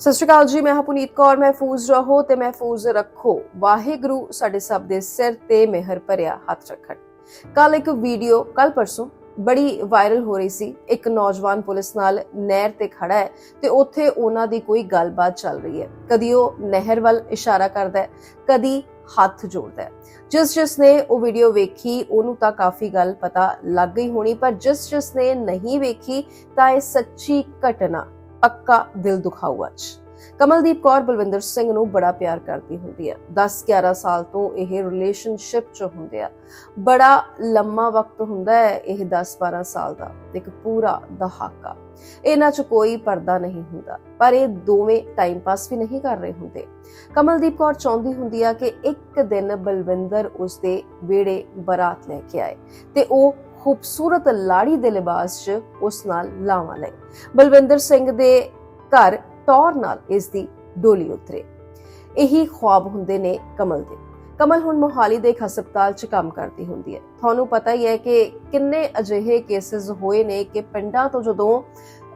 ਸਤਿ ਸ਼੍ਰੀ ਅਕਾਲ ਜੀ, ਮੈਂ ਹਾਂ ਪੁਨੀਤ ਕੌਰ ਮਹਿਫੂਜ਼ ਰਹੋ ਤੇ ਮਹਿਫੂਜ਼ ਰੱਖੋ। ਵਾਹਿਗੁਰੂ ਸਾਡੇ ਸਭ ਦੇ ਸਿਰ ਤੇ ਮਿਹਰ ਭਰਿਆ ਹੱਥ ਰੱਖਣ। ਕੱਲ ਇੱਕ ਵੀਡੀਓ ਕੱਲ ਪਰਸੋਂ ਬੜੀ ਵਾਇਰਲ ਹੋ ਰਹੀ ਸੀ। ਇੱਕ ਨੌਜਵਾਨ ਪੁਲਿਸ ਨਾਲ ਨਹਿਰ ਤੇ ਖੜਾ ਹੈ ਤੇ ਉੱਥੇ ਉਹਨਾਂ ਦੀ ਕੋਈ ਗੱਲਬਾਤ ਚੱਲ ਰਹੀ ਹੈ। ਕਦੀ ਉਹ ਨਹਿਰ ਵੱਲ ਇਸ਼ਾਰਾ ਕਰਦਾ ਹੈ, ਕਦੀ ਹੱਥ ਜੋੜਦਾ ਹੈ। ਜਿਸ ਜਿਸ ਨੇ ਉਹ ਵੀਡੀਓ ਵੇਖੀ, ਉਹਨੂੰ ਤਾਂ ਕਾਫੀ ਗੱਲ ਪਤਾ ਲੱਗ ਗਈ ਹੋਣੀ, ਪਰ ਜਿਸ ਜਿਸ ਨੇ ਨਹੀਂ ਵੇਖੀ, ਤਾਂ ਇਹ ਸੱਚੀ ਘਟਨਾ ਪੱਕਾ ਦਿਲ ਦੁਖਾਊ ਅੱਜ ਕਮਲਦੀਪ ਕੌਰ ਬਲਵਿੰਦਰ ਸਿੰਘ ਨੂੰ ਬੜਾ ਪਿਆਰ ਕਰਦੀ ਹੁੰਦੀ ਹੈ। 10-11 ਸਾਲ ਤੋਂ ਇਹ ਰਿਲੇਸ਼ਨਸ਼ਿਪ 'ਚ ਹੁੰਦੇ ਆ। ਬੜਾ ਲੰਮਾ ਵਕਤ ਹੁੰਦਾ ਹੈ ਇਹ 10-12 ਸਾਲ ਦਾ ਇੱਕ ਪੂਰਾ ਦਹਾਕਾ। ਇਹਨਾਂ 'ਚ ਕੋਈ ਪਰਦਾ ਨਹੀਂ ਹੁੰਦਾ, ਪਰ ਇਹ ਦੋਵੇਂ ਟਾਈਮ ਪਾਸ ਵੀ ਨਹੀਂ ਕਰ ਰਹੇ ਹੁੰਦੇ। ਕਮਲਦੀਪ ਕੌਰ ਚਾਹੁੰਦੀ ਹੁੰਦੀ ਆ ਕਿ ਇੱਕ ਦਿਨ ਬਲਵਿੰਦਰ ਉਸਦੇ ਵਿਹੜੇ ਬਰਾਤ ਲੈ ਕੇ ਆਏ ਤੇ ਉਹ ਖੂਬਸੂਰਤ ਲਾੜੀ ਦੇ ਲਿਬਾਸ 'ਚ ਉਸ ਨਾਲ ਲਾਵਾਂ ਲਏ ਬਲਵਿੰਦਰ ਸਿੰਘ ਦੇ ਘਰ ਟੌਰ ਨਾਲ ਇਸ ਦੀ ਡੋਲੀ ਉਤਰੇ। ਇਹੀ ਖੁਆਬ ਹੁੰਦੇ ਨੇ ਕਮਲ ਦੇ। ਕਮਲ ਹੁਣ ਮੋਹਾਲੀ ਦੇ ਇੱਕ ਹਸਪਤਾਲ 'ਚ ਕੰਮ ਕਰਦੀ ਹੁੰਦੀ ਹੈ। ਤੁਹਾਨੂੰ ਪਤਾ ਹੀ ਹੈ ਕਿ ਕਿੰਨੇ ਅਜਿਹੇ ਕੇਸਿਸ ਹੋਏ ਨੇ ਕਿ ਪਿੰਡਾਂ ਤੋਂ ਜਦੋਂ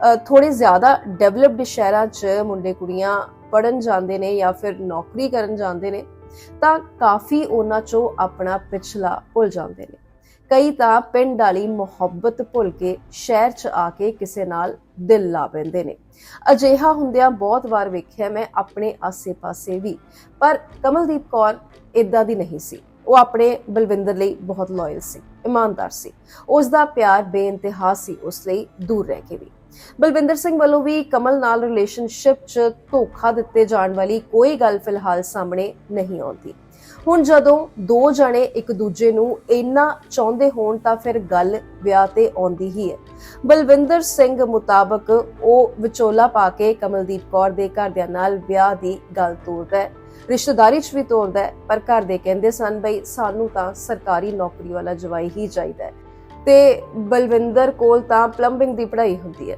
ਅ, ਥੋੜੇ ਜ਼ਿਆਦਾ ਡਿਵੈਲਪਡ ਸ਼ਹਿਰਾਂ 'ਚ ਮੁੰਡੇ ਕੁੜੀਆਂ ਪੜਨ ਜਾਂਦੇ ਨੇ ਜਾਂ ਫਿਰ ਨੌਕਰੀ ਕਰਨ ਜਾਂਦੇ ਨੇ ਤਾਂ ਕਾਫੀ ਉਹਨਾਂ 'ਚੋਂ ਆਪਣਾ ਪਿਛਲਾ ਭੁੱਲ ਜਾਂਦੇ ਨੇ। ਕਈ ਤਾਂ ਪਿੰਡ ਵਾਲੀ ਮੁਹੱਬਤ ਭੁੱਲ ਕੇ ਸ਼ਹਿਰ 'ਚ ਆ ਕੇ ਕਿਸੇ ਨਾਲ ਦਿਲ ਲਾ ਪੈਂਦੇ ਨੇ। ਅਜਿਹਾ ਹੁੰਦਿਆਂ ਬਹੁਤ ਵਾਰ ਵੇਖਿਆ ਮੈਂ ਆਪਣੇ ਆਸੇ-ਪਾਸੇ ਵੀ, ਪਰ ਕਮਲਦੀਪ ਕੌਰ ਇਦਾਂ ਦੀ ਨਹੀਂ ਸੀ। ਉਹ ਆਪਣੇ ਬਲਵਿੰਦਰ ਲਈ ਬਹੁਤ ਲਾਇਲ ਸੀ, ਇਮਾਨਦਾਰ ਸੀ। ਉਸ ਦਾ ਪਿਆਰ ਬੇਇੰਤਹਾ ਸੀ, ਉਸ ਲਈ ਦੂਰ ਰਹਿ ਕੇ ਵੀ। ਬਲਵਿੰਦਰ ਸਿੰਘ ਵੱਲੋਂ ਵੀ ਕਮਲ ਨਾਲ ਰਿਲੇਸ਼ਨਸ਼ਿਪ 'ਚ ਧੋਖਾ ਦਿੱਤੇ ਜਾਣ ਵਾਲੀ ਕੋਈ ਗੱਲ ਫਿਲਹਾਲ ਸਾਹਮਣੇ ਨਹੀਂ ਆਉਂਦੀ। ਹੁਣ ਜਦੋਂ ਦੋ ਜਣੇ ਇੱਕ ਦੂਜੇ ਨੂੰ ਇੰਨਾ ਚਾਹੁੰਦੇ ਹੋਣ ਤਾਂ ਫਿਰ ਗੱਲ ਵਿਆਹ ਤੇ ਆਉਂਦੀ ਹੀ ਹੈ। ਬਲਵਿੰਦਰ ਸਿੰਘ ਮੁਤਾਬਕ ਉਹ ਵਿਚੋਲਾ ਪਾ ਕੇ ਕਮਲਦੀਪ ਕੌਰ ਦੇ ਘਰਦਿਆਂ ਨਾਲ ਵਿਆਹ ਦੀ ਗੱਲ ਤੋਰਦਾ ਹੈ। ਰਿਸ਼ਤੇਦਾਰੀ 'ਚ ਵੀ ਤੋਰਦਾ ਹੈ, ਪਰ ਘਰ ਦੇ ਕਹਿੰਦੇ ਸਨ ਬਈ ਸਾਨੂੰ ਤਾਂ ਸਰਕਾਰੀ ਨੌਕਰੀ ਵਾਲਾ ਜਵਾਈ ਹੀ ਚਾਹੀਦਾ ਹੈ। ਤੇ ਬਲਵਿੰਦਰ ਕੋਲ ਤਾਂ ਪਲੰਬਿੰਗ ਦੀ ਪੜ੍ਹਾਈ ਹੁੰਦੀ ਹੈ।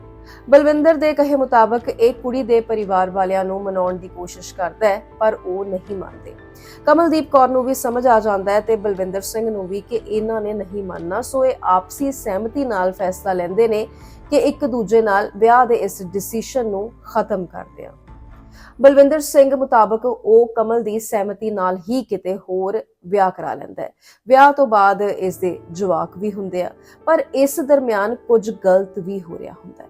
ਬਲਵਿੰਦਰ ਦੇ ਕਹੇ ਮੁਤਾਬਕ ਇਹ ਕੁੜੀ ਦੇ ਪਰਿਵਾਰ ਵਾਲਿਆਂ ਨੂੰ ਮਨਾਉਣ ਦੀ ਕੋਸ਼ਿਸ਼ ਕਰਦਾ ਹੈ, ਪਰ ਉਹ ਨਹੀਂ ਮੰਨਦੇ। ਕਮਲਦੀਪ ਕੌਰ ਨੂੰ ਵੀ ਸਮਝ ਆ ਜਾਂਦਾ ਹੈ ਤੇ ਬਲਵਿੰਦਰ ਸਿੰਘ ਨੂੰ ਵੀ ਕਿ ਇਹਨਾਂ ਨੇ ਨਹੀਂ ਮੰਨਣਾ, ਸੋ ਇਹ ਆਪਸੀ ਸਹਿਮਤੀ ਨਾਲ ਫੈਸਲਾ ਲੈਂਦੇ ਨੇ ਕਿ ਇੱਕ ਦੂਜੇ ਨਾਲ ਵਿਆਹ ਦੇ ਇਸ ਡਿਸੀਜਨ ਨੂੰ ਖਤਮ ਕਰਦੇ ਆ। ਬਲਵਿੰਦਰ ਸਿੰਘ ਮੁਤਾਬਕ ਉਹ ਕਮਲ ਦੀ ਸਹਿਮਤੀ ਨਾਲ ਹੀ ਕਿਤੇ ਹੋਰ ਵਿਆਹ ਕਰਾ ਲੈਂਦਾ ਹੈ। ਵਿਆਹ ਤੋਂ ਬਾਅਦ ਇਸ ਦੇ ਜਵਾਕ ਵੀ ਹੁੰਦੇ ਆ, ਪਰ ਇਸ ਦਰਮਿਆਨ ਕੁਝ ਗਲਤ ਵੀ ਹੋ ਰਿਹਾ ਹੁੰਦਾ ਹੈ।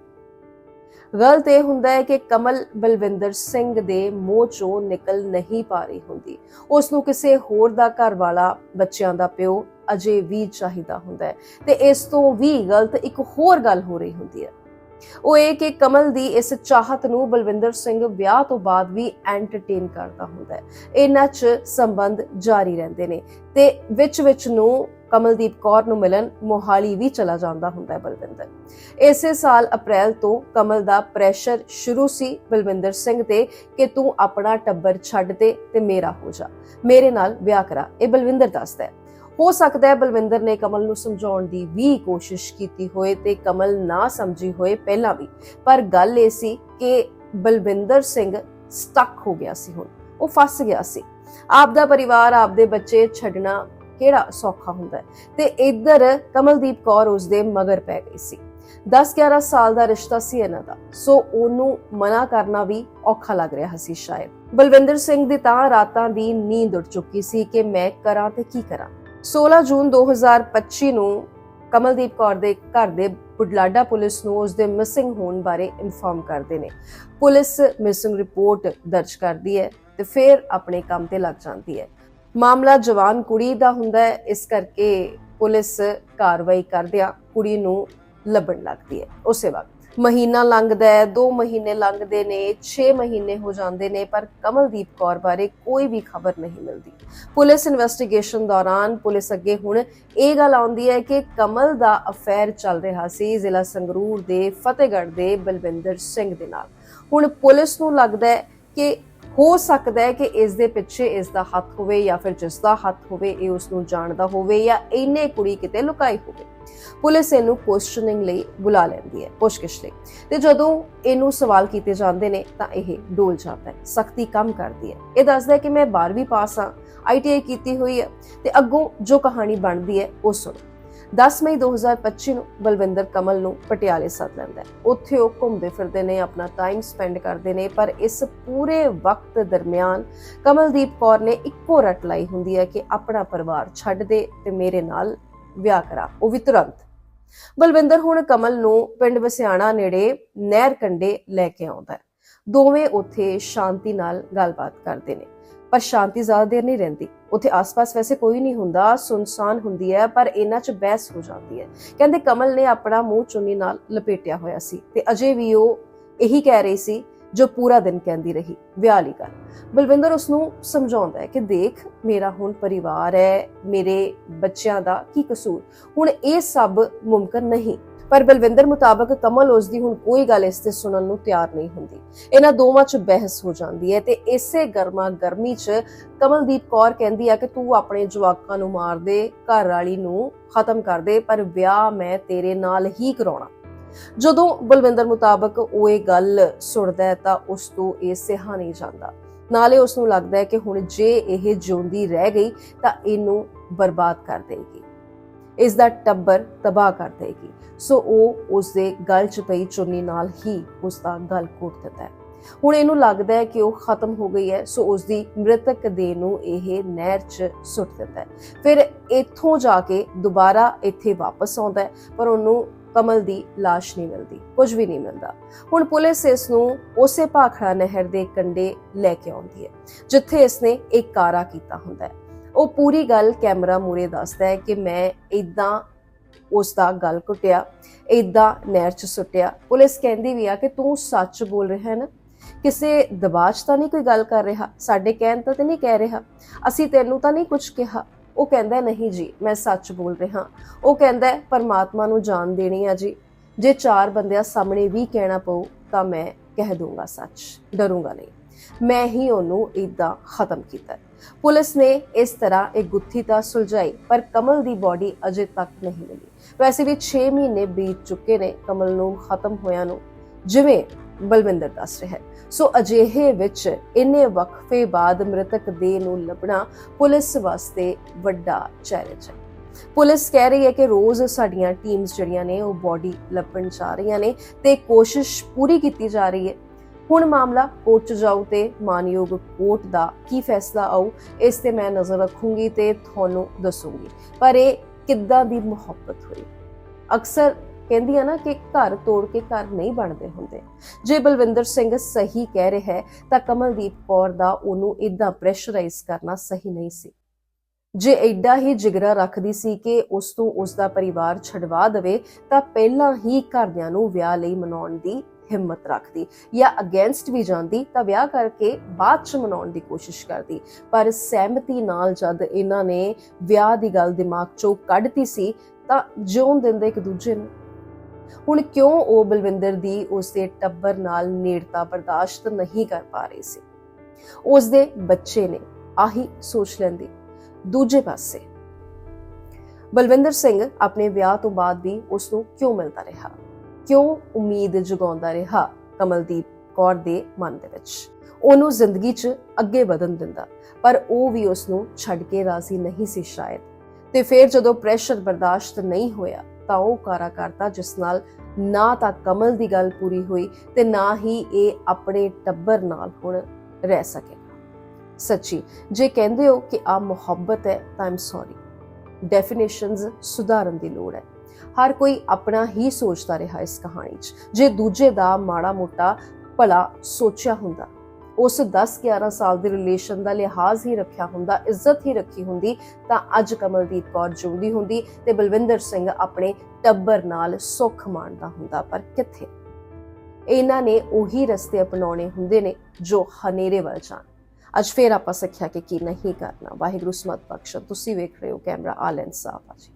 ਗਲਤ ਇਹ ਹੁੰਦਾ ਹੈ ਕਿ ਕਮਲ ਬਲਵਿੰਦਰ ਸਿੰਘ ਦੇ ਮੂੰਹ ਚੋਂ ਨਿਕਲ ਨਹੀਂ ਪਾ ਰਹੀ ਹੁੰਦੀ। ਉਸ ਨੂੰ ਕਿਸੇ ਹੋਰ ਦਾ ਘਰ ਵਾਲਾ ਬੱਚਿਆਂ ਦਾ ਪਿਓ ਅਜੇ ਵੀ ਚਾਹੀਦਾ ਹੁੰਦਾ ਹੈ ਤੇ ਇਸ ਤੋਂ ਵੀ ਗਲਤ ਇੱਕ ਹੋਰ ਗੱਲ ਹੋ ਰਹੀ ਹੁੰਦੀ ਹੈ। ਉਹ ਇਹ ਕਿ ਕਮਲ ਦੀ ਇਸ ਚਾਹਤ ਨੂੰ ਬਲਵਿੰਦਰ ਸਿੰਘ ਵਿਆਹ ਤੋਂ ਬਾਅਦ ਵੀ ਐਂਟਰਟੇਨ ਕਰਦਾ ਹੁੰਦਾ ਹੈ। ਇਹਨਾਂ 'ਚ ਸੰਬੰਧ ਜਾਰੀ ਰਹਿੰਦੇ ਨੇ ਤੇ ਵਿੱਚ ਵਿੱਚ ਨੂੰ ਕਮਲਦੀਪ ਕੌਰ ਨੂੰ ਮਿਲਣ, ਮੋਹਾਲੀ ਵੀ ਚਲਾ ਜਾਂਦਾ ਹੁੰਦਾ ਹੈ ਬਲਵਿੰਦਰ। ਇਸੇ ਸਾਲ ਅਪ੍ਰੈਲ ਤੋਂ ਕਮਲ ਦਾ ਪ੍ਰੈਸ਼ਰ ਸ਼ੁਰੂ ਸੀ ਬਲਵਿੰਦਰ ਸਿੰਘ ਤੇ ਕਿ ਤੂੰ ਆਪਣਾ ਟੱਬਰ ਛੱਡ ਦੇ ਤੇ ਮੇਰਾ ਹੋ ਜਾ। ਮੇਰੇ ਨਾਲ ਵਿਆਹ ਕਰਾ, ਇਹ ਬਲਵਿੰਦਰ ਦੱਸਦਾ ਹੈ। ਹੋ ਸਕਦਾ ਹੈ ਬਲਵਿੰਦਰ ਨੇ ਕਮਲ ਨੂੰ ਸਮਝਾਉਣ ਦੀ ਵੀ ਕੋਸ਼ਿਸ਼ ਕੀਤੀ ਹੋਏ ਤੇ ਕਮਲ ਨਾ ਸਮਝੀ ਹੋਏ ਪਹਿਲਾਂ ਵੀ। ਪਰ ਗੱਲ ਇਹ ਸੀ ਕਿ ਬਲਵਿੰਦਰ ਸਿੰਘ ਸਟਕ ਹੋ ਗਿਆ ਸੀ ਹੁਣ, ਉਹ ਫਸ ਗਿਆ ਸੀ। ਆਪ ਦਾ ਪਰਿਵਾਰ ਆਪ ਦੇ ਬੱਚੇ ਛੱਡਣਾ ਕਿਹੜਾ ਸੌਖਾ ਹੁੰਦਾ ਤੇ ਇੱਧਰ ਕਮਲਦੀਪ ਕੌਰ ਉਸ ਦੇ ਮਗਰ ਪੈ ਗਈ ਸੀ। 10-11 ਸਾਲ ਦਾ ਰਿਸ਼ਤਾ ਸੀ ਇਹਨਾਂ ਦਾ। ਸੋ ਉਹਨੂੰ ਮਨਾ ਕਰਨਾ ਵੀ ਔਖਾ ਲੱਗ ਰਿਹਾ ਸੀ ਸ਼ਾਇਦ। ਬਲਵਿੰਦਰ ਸਿੰਘ ਦੀ ਤਾਂ ਰਾਤਾਂ ਦੀ ਨੀਂਦ ਉੱਡ ਚੁੱਕੀ ਸੀ ਕਿ ਮੈਂ ਕਰਾਂ ਤੇ ਕੀ ਕਰਾਂ। 16 ਜੂਨ 2025 ਨੂੰ ਕਮਲਦੀਪ ਕੌਰ ਦੇ ਘਰ ਦੇ ਬੁਢਲਾਡਾ ਪੁਲਿਸ ਨੂੰ ਉਸ ਦੇ ਮਿਸਿੰਗ ਹੋਣ ਬਾਰੇ ਇਨਫਾਰਮ ਕਰਦੇ ਨੇ। ਪੁਲਿਸ ਮਿਸਿੰਗ ਰਿਪੋਰਟ ਦਰਜ ਕਰਦੀ ਹੈ ਤੇ ਫਿਰ ਆਪਣੇ ਕੰਮ ਤੇ ਲੱਗ ਜਾਂਦੀ ਹੈ। ਮਾਮਲਾ ਜਵਾਨ ਕੁੜੀ ਦਾ ਹੁੰਦਾ ਹੈ, ਇਸ ਕਰਕੇ ਪੁਲਿਸ ਕਾਰਵਾਈ ਕਰਦਿਆਂ ਕੁੜੀ ਨੂੰ ਲੱਭਣ ਲੱਗਦੀ ਹੈ। ਉਸੇ ਵਕਤ ਮਹੀਨਾ ਲੰਘਦਾ ਹੈ 2 ਮਹੀਨੇ ਲੰਘਦੇ ਨੇ 6 ਮਹੀਨੇ ਹੋ ਜਾਂਦੇ ਨੇ, ਪਰ ਕਮਲਦੀਪ ਕੌਰ ਬਾਰੇ ਕੋਈ ਵੀ ਖਬਰ ਨਹੀਂ ਮਿਲਦੀ। ਪੁਲਿਸ ਇਨਵੈਸਟੀਗੇਸ਼ਨ ਦੌਰਾਨ ਪੁਲਿਸ ਅੱਗੇ ਹੁਣ ਇਹ ਗੱਲ ਆਉਂਦੀ ਹੈ ਕਿ ਕਮਲ ਦਾ ਅਫੇਅਰ ਚੱਲ ਰਿਹਾ ਸੀ ਜ਼ਿਲ੍ਹਾ ਸੰਗਰੂਰ ਦੇ ਫਤਿਹਗੜ੍ਹ ਦੇ ਬਲਵਿੰਦਰ ਸਿੰਘ ਦੇ ਨਾਲ। ਹੁਣ ਪੁਲਿਸ ਨੂੰ ਲੱਗਦਾ ਹੈ ਕਿ ਹੋ ਸਕਦਾ ਹੈ ਕਿ ਇਸ ਦੇ ਪਿੱਛੇ ਇਸ ਦਾ ਹੱਥ ਹੋਵੇ ਜਾਂ ਫਿਰ ਜਿਸ ਦਾ ਹੱਥ ਹੋਵੇ, ਇਹ ਉਸ ਨੂੰ ਜਾਣਦਾ ਹੋਵੇ ਜਾਂ ਇਹਨੇ ਕੁੜੀ ਕਿਤੇ ਲੁਕਾਈ ਹੋਵੇ। ਪੁਲਿਸ ਇਹਨੂੰ ਕੁਐਸਚਨਿੰਗ ਲਈ ਬੁਲਾ ਲੈਂਦੀ ਹੈ, ਪੁੱਛਗਿੱਛ ਲਈ। ਤੇ ਜਦੋਂ ਇਹਨੂੰ ਸਵਾਲ ਕੀਤੇ ਜਾਂਦੇ ਨੇ, ਤਾਂ ਇਹ ਡੋਲ ਜਾਂਦਾ ਹੈ, ਸਖਤੀ ਕੰਮ ਕਰਦੀ ਹੈ। ਇਹ ਦੱਸਦਾ ਹੈ ਕਿ ਮੈਂ 12ਵੀਂ ਪਾਸ ਹਾਂ ਆਈਟੀਆਈ ਕੀਤੀ ਹੋਈ ਹੈ ਤੇ ਅੱਗੋਂ ਜੋ ਕਹਾਣੀ ਬਣਦੀ ਹੈ, ਉਹ ਸੁਣੋ। 10 ਮਈ 2025 ਨੂੰ ਬਲਵਿੰਦਰ ਕਮਲ ਨੂੰ ਪਟਿਆਲੇ ਸੱਦ ਲੈਂਦਾ ਹੈ। ਉੱਥੇ ਉਹ ਘੁੰਮਦੇ ਫਿਰਦੇ ਨੇ, ਆਪਣਾ ਟਾਈਮ ਸਪੈਂਡ ਕਰਦੇ ਨੇ, ਪਰ ਇਸ ਪੂਰੇ ਵਕਤ ਦਰਮਿਆਨ ਕਮਲਦੀਪ ਕੌਰ ਨੇ ਇੱਕੋ ਰਟ ਲਾਈ ਹੁੰਦੀ ਹੈ ਕਿ ਆਪਣਾ ਪਰਿਵਾਰ ਛੱਡ ਦੇ ਤੇ ਮੇਰੇ ਨਾਲ ਵਿਆਹ ਕਰਾ। ਉਹ ਵੀ ਤੁਰੰਤ। ਬਲਵਿੰਦਰ ਹੁਣ ਕਮਲ ਨੂੰ ਪਿੰਡ ਵਸਿਆਣਾ ਨੇੜੇ ਨਹਿਰ ਕੰਢੇ ਲੈ ਕੇ ਆਉਂਦਾ ਹੈ। ਦੋਵੇਂ ਉੱਥੇ ਸ਼ਾਂਤੀ ਨਾਲ ਗੱਲਬਾਤ ਕਰਦੇ ਨੇ, ਪਰ ਸ਼ਾਂਤੀ ਜ਼ਿਆਦਾ ਦੇਰ ਨਹੀਂ ਰਹਿੰਦੀ। ਉੱਥੇ ਆਸ-ਪਾਸ ਵੈਸੇ ਕੋਈ ਨਹੀਂ ਹੁੰਦਾ, ਸੁਨਸਾਨ ਹੁੰਦੀ ਹੈ, ਪਰ ਇਹਨਾਂ 'ਚ ਬਹਿਸ ਹੋ ਜਾਂਦੀ ਹੈ। ਕਹਿੰਦੇ ਕਮਲ ਨੇ ਆਪਣਾ ਮੂੰਹ ਚੁੰਨੀ ਨਾਲ ਲਪੇਟਿਆ ਹੋਇਆ ਸੀ ਤੇ ਅਜੇ ਵੀ ਉਹ ਇਹੀ ਕਹਿ ਰਹੀ ਸੀ, ਜੋ ਪੂਰਾ ਦਿਨ ਕਹਿੰਦੀ ਰਹੀ, ਵਿਆਹ ਲਈ ਗੱਲ। ਬਲਵਿੰਦਰ ਉਸ ਨੂੰ ਸਮਝਾਉਂਦਾ ਹੈ ਕਿ ਦੇਖ, ਮੇਰਾ ਹੁਣ ਪਰਿਵਾਰ ਹੈ, ਮੇਰੇ ਬੱਚਿਆਂ ਦਾ ਕੀ ਕਸੂਰ? ਹੁਣ ਇਹ ਸਭ ਮੁਮਕਨ ਨਹੀਂ। ਪਰ ਬਲਵਿੰਦਰ ਮੁਤਾਬਕ ਕਮਲ ਉਸ ਦੀ ਹੁਣ ਕੋਈ ਗੱਲ ਇਸ ਤੇ ਸੁਣਨ ਨੂੰ ਤਿਆਰ ਨਹੀਂ ਹੁੰਦੀ। ਇਹਨਾਂ ਦੋਵਾਂ 'ਚ ਬਹਿਸ ਹੋ ਜਾਂਦੀ ਹੈ ਤੇ ਇਸੇ ਗਰਮਾ ਗਰਮੀ 'ਚ ਕਮਲਦੀਪ ਕੌਰ ਕਹਿੰਦੀ ਆ ਕਿ ਤੂੰ ਆਪਣੇ ਜਵਾਕਾਂ ਨੂੰ ਮਾਰ ਦੇ ਘਰ ਵਾਲੀ ਨੂੰ ਖਤਮ ਕਰ ਦੇ, ਪਰ ਵਿਆਹ ਮੈਂ ਤੇਰੇ ਨਾਲ ਹੀ ਕਰਾਉਣਾ। ਜਦੋਂ ਬਲਵਿੰਦਰ ਮੁਤਾਬਕ ਉਹ ਇਹ ਗੱਲ ਸੁਣਦਾ ਤਾਂ ਉਸ ਤੋਂ ਇਹ ਸਿਹਾ ਨਹੀਂ ਜਾਂਦਾ। ਨਾਲੇ ਉਸ ਨੂੰ ਲੱਗਦਾ ਹੈ ਕਿ ਹੁਣ ਜੇ ਇਹ ਜਿਉਂਦੀ ਰਹਿ ਗਈ ਤਾਂ ਇਹਨੂੰ ਬਰਬਾਦ ਕਰ ਦੇਗੀ ਇਸ ਦਾ ਟੱਬਰ ਤਬਾਹ ਕਰ ਦੇਗੀ। ਸੋ ਉਹ ਉਸ ਦੇ ਗਲ 'ਚ ਪਈ ਚੁੰਨੀ ਨਾਲ ਹੀ ਉਸ ਦਾ ਗਲ ਘੋਟ ਦਿੰਦਾ ਹੈ। ਹੁਣ ਇਹਨੂੰ ਲੱਗਦਾ ਹੈ ਕਿ ਉਹ ਖਤਮ ਹੋ ਗਈ ਹੈ, ਸੋ ਉਸ ਦੀ ਮ੍ਰਿਤਕ ਦੇਹ ਨੂੰ ਇਹ ਨਹਿਰ 'ਚ ਸੁੱਟ ਦਿੰਦਾ ਹੈ। ਫਿਰ ਇੱਥੋਂ ਜਾ ਕੇ ਦੁਬਾਰਾ ਇੱਥੇ ਵਾਪਸ ਆਉਂਦਾ ਹੈ, ਪਰ ਉਹਨੂੰ ਕਮਲ ਦੀ লাশ ਨਹੀਂ ਮਿਲਦੀ, ਕੁਝ ਵੀ ਨਹੀਂ ਮਿਲਦਾ। ਹੁਣ ਪੁਲਿਸ ਇਸ ਨੂੰ ਉਸੇ ਭਾਖੜਾ ਨਹਿਰ ਦੇ ਕੰਢੇ ਲੈ ਕੇ ਆਉਂਦੀ ਹੈ, ਜਿੱਥੇ ਇਸਨੇ ਇੱਕ ਕਾਰਾ ਕੀਤਾ ਹੁੰਦਾ ਹੈ। ਉਹ ਪੂਰੀ ਗੱਲ ਕੈਮਰਾ ਮੂਰੇ ਦੱਸਦਾ ਹੈ ਕਿ ਮੈਂ ਇਦਾਂ ਉਸ ਦਾ ਗਲ ਘੁੱਟਿਆ ਇਦਾਂ ਨਹਿਰ 'ਚ ਸੁੱਟਿਆ। ਪੁਲਿਸ ਕਹਿੰਦੀ ਵੀ ਆ ਕਿ ਤੂੰ ਸੱਚ ਬੋਲ ਰਿਹਾ ਹੈ ਨਾ? ਕਿਸੇ ਦਬਾਅ 'ਚ ਤਾਂ ਨਹੀਂ ਕੋਈ ਗੱਲ ਕਰ ਰਿਹਾ? ਸਾਡੇ ਕਹਿਣ ਤਾਂ ਤੇ ਨਹੀਂ ਕਹਿ ਰਿਹਾ? ਅਸੀਂ ਤੈਨੂੰ ਤਾਂ ਨਹੀਂ ਕੁਝ ਕਿਹਾ। ਉਹ ਕਹਿੰਦਾ, ਨਹੀਂ ਜੀ, ਮੈਂ ਸੱਚ ਬੋਲ ਰਿਹਾ। ਉਹ ਕਹਿੰਦਾ, ਪਰਮਾਤਮਾ ਨੂੰ ਜਾਣ ਦੇਣੀ ਆ ਜੀ। ਜੇ ਚਾਰ ਬੰਦਿਆਂ ਸਾਹਮਣੇ ਵੀ ਕਹਿਣਾ ਪਊ, ਤਾਂ ਮੈਂ ਕਹਿ ਦੂੰਗਾ ਸੱਚ। ਡਰੂੰਗਾ ਨਹੀਂ। ਮੈਂ ਹੀ ਉਹਨੂੰ ਇਦਾਂ ਖਤਮ ਕੀਤਾ। ਪੁਲਿਸ ਨੇ ਇਸ ਤਰ੍ਹਾਂ ਇੱਕ ਗੁੱਥੀ ਤਾਂ ਸੁਲਝਾਈ, ਪਰ ਕਮਲ ਦੀ ਬਾਡੀ ਅਜੇ ਤੱਕ ਨਹੀਂ ਮਿਲੀ। ਵੈਸੇ ਵੀ 6 ਮਹੀਨੇ ਬੀਤ ਚੁੱਕੇ ਨੇ ਕਮਲ ਨੂੰ ਖਤਮ ਹੋਇਆ ਨੂੰ, ਜਿਵੇਂ ਬਲਵਿੰਦਰ ਦੱਸ ਰਿਹਾ ਹੈ। ਸੋ ਅਜਿਹੇ ਵਿੱਚ ਇੰਨੇ ਵਕਫੇ ਬਾਅਦ ਮ੍ਰਿਤਕ ਦੇਹ ਨੂੰ ਲੱਭਣਾ ਪੁਲਿਸ ਵਾਸਤੇ ਵੱਡਾ ਚੈਲੰਜ ਹੈ। ਪੁਲਿਸ ਕਹਿ ਰਹੀ ਹੈ ਕਿ ਰੋਜ਼ ਸਾਡੀਆਂ ਟੀਮਸ ਜਿਹੜੀਆਂ ਨੇ ਉਹ ਬਾਡੀ ਲੱਭਣ ਜਾ ਰਹੀਆਂ ਨੇ ਤੇ ਕੋਸ਼ਿਸ਼ ਪੂਰੀ ਕੀਤੀ ਜਾ ਰਹੀ ਹੈ ਹੁਣ ਮਾਮਲਾ ਕੋਰਟ 'ਚ ਜਾਊ ਤੇ ਮਾਨਯੋਗ ਕੋਰਟ ਦਾ ਕੀ ਫੈਸਲਾ ਆਊ, ਇਸ ਤੇ ਮੈਂ ਨਜ਼ਰ ਰੱਖੂੰਗੀ ਤੇ ਤੁਹਾਨੂੰ ਦੱਸੂੰਗੀ। ਪਰ ਇਹ ਕਿੱਦਾਂ ਦੀ ਮੁਹੱਬਤ ਹੋਈ? ਅਕਸਰ ਕਹਿੰਦੀ ਆ ਨਾ ਕਿ ਘਰ ਤੋੜ ਕੇ ਘਰ ਨਹੀਂ ਬਣਦੇ ਹੁੰਦੇ। ਜੇ ਬਲਵਿੰਦਰ ਸਿੰਘ ਸਹੀ ਕਹਿ ਰਿਹਾ ਹੈ, ਤਾਂ ਕਮਲਦੀਪ ਕੌਰ ਦਾ ਉਹਨੂੰ ਇਦਾਂ ਪ੍ਰੈਸ਼ਰਾਈਜ਼ ਕਰਨਾ ਸਹੀ ਨਹੀਂ ਸੀ। ਜੇ ਐਡਾ ਹੀ ਜਿਗਰਾ ਰੱਖਦੀ ਸੀ ਕਿ ਉਸ ਤੋਂ ਉਸ ਦਾ ਪਰਿਵਾਰ ਛਡਵਾ ਦੇਵੇ, ਤਾਂ ਪਹਿਲਾਂ ਹੀ ਘਰਦਿਆਂ ਨੂੰ ਵਿਆਹ ਲਈ ਮਨਾਉਣ ਦੀ ਹਿੰਮਤ ਰੱਖਦੀ ਜਾਂ ਅਗੇਂਸਟ ਵੀ ਜਾਂਦੀ ਤਾਂ ਵਿਆਹ ਕਰਕੇ ਬਾਅਦ ਚ ਮਨਾਉਣ ਦੀ ਕੋਸ਼ਿਸ਼ ਕਰਦੀ। ਪਰ ਸਹਿਮਤੀ ਨਾਲ ਜਦ ਇਹਨਾਂ ਨੇ ਵਿਆਹ ਦੀ ਗੱਲ ਦਿਮਾਗ ਚੋਂ ਕੱਢਤੀ ਸੀ ਤਾਂ ਜਿਉਂ ਦਿੰਦੇ ਇੱਕ ਦੂਜੇ ਨੂੰ। ਹੁਣ ਕਿਉਂ ਉਹ ਬਲਵਿੰਦਰ ਦੀ ਉਸ ਦੇ ਟੱਬਰ ਨਾਲ ਨੇੜਤਾ ਬਰਦਾਸ਼ਤ ਨਹੀਂ ਕਰ ਪਾ ਰਹੀ ਸੀ? ਉਸ ਦੇ ਬੱਚੇ ਨੇ ਆਹੀ ਸੋਚ ਲੈਂਦੀ। ਦੂਜੇ ਪਾਸੇ ਬਲਵਿੰਦਰ ਸਿੰਘ ਆਪਣੇ ਵਿਆਹ ਤੋਂ ਬਾਅਦ ਵੀ ਉਸ ਨੂੰ ਕਿਉਂ ਮਿਲਦਾ ਰਿਹਾ? ਕਿਉਂ ਉਮੀਦ ਜਗਾਉਂਦਾ ਰਿਹਾ ਕਮਲਦੀਪ ਕੌਰ ਦੇ ਮਨ ਦੇ ਵਿੱਚ? ਉਹਨੂੰ ਜ਼ਿੰਦਗੀ 'ਚ ਅੱਗੇ ਵਧਣ ਦਿੰਦਾ, ਪਰ ਉਹ ਵੀ ਉਸ ਨੂੰ ਛੱਡ ਕੇ ਰਾਜ਼ੀ ਨਹੀਂ ਸੀ ਸ਼ਾਇਦ। ਤੇ ਫਿਰ ਜਦੋਂ ਪ੍ਰੈਸ਼ਰ ਬਰਦਾਸ਼ਤ ਨਹੀਂ ਹੋਇਆ, ਤਾਂ ਉਹ ਕਾਰਾ ਕਰਤਾ, ਜਿਸ ਨਾਲ ਨਾ ਤਾਂ ਕਮਲ ਦੀ ਗੱਲ ਪੂਰੀ ਹੋਈ ਤੇ ਨਾ ਹੀ ਇਹ ਆਪਣੇ ਟੱਬਰ ਨਾਲ ਹੁਣ ਰਹਿ ਸਕੇ ਸੱਚੀ, ਜੇ ਕਹਿੰਦੇ ਹੋ ਕਿ ਆ ਮੁਹੱਬਤ ਹੈ, ਤਾਂ ਆਮ ਸੌਰੀ ਡੈਫੀਨੇਸ਼ਨਸ ਸੁਧਾਰਨ ਦੀ ਲੋੜ ਹੈ। ਹਰ ਕੋਈ ਆਪਣਾ ਹੀ ਸੋਚਦਾ ਰਿਹਾ ਇਸ ਕਹਾਣੀ 'ਚ। ਜੇ ਦੂਜੇ ਦਾ ਮਾੜਾ ਮੋਟਾ ਭਲਾ ਸੋਚਿਆ ਹੁੰਦਾ, ਉਸ 10-11 ਸਾਲ ਦੇ ਰਿਲੇਸ਼ਨ ਦਾ ਲਿਹਾਜ਼ ਹੀ ਰੱਖਿਆ ਹੁੰਦਾ, ਇੱਜ਼ਤ ਹੀ ਰੱਖੀ ਹੁੰਦੀ, ਤਾਂ ਅੱਜ ਕਮਲਦੀਪ ਕੌਰ ਜੁੜਦੀ ਹੁੰਦੀ ਤੇ ਬਲਵਿੰਦਰ ਸਿੰਘ ਆਪਣੇ ਟੱਬਰ ਨਾਲ ਸੁੱਖ ਮਾਣਦਾ ਹੁੰਦਾ। ਪਰ ਕਿੱਥੇ? ਇਹਨਾਂ ਨੇ ਉਹੀ ਰਸਤੇ ਅਪਣਾਉਣੇ ਹੁੰਦੇ ਨੇ ਜੋ ਹਨੇਰੇ ਵੱਲ ਜਾਣ। ਅੱਜ ਫੇਰ ਆਪਾਂ ਸਿੱਖਿਆ ਕਿ ਕੀ ਨਹੀਂ ਕਰਨਾ। ਵਾਹਿਗੁਰੂ ਸਮਤ ਬਖਸ਼ ਤੁਸੀਂ ਵੇਖ ਰਹੇ ਹੋ ਕੈਮਰਾ ਆਲ ਸਾਹਿਬ ਆ ਜੀ।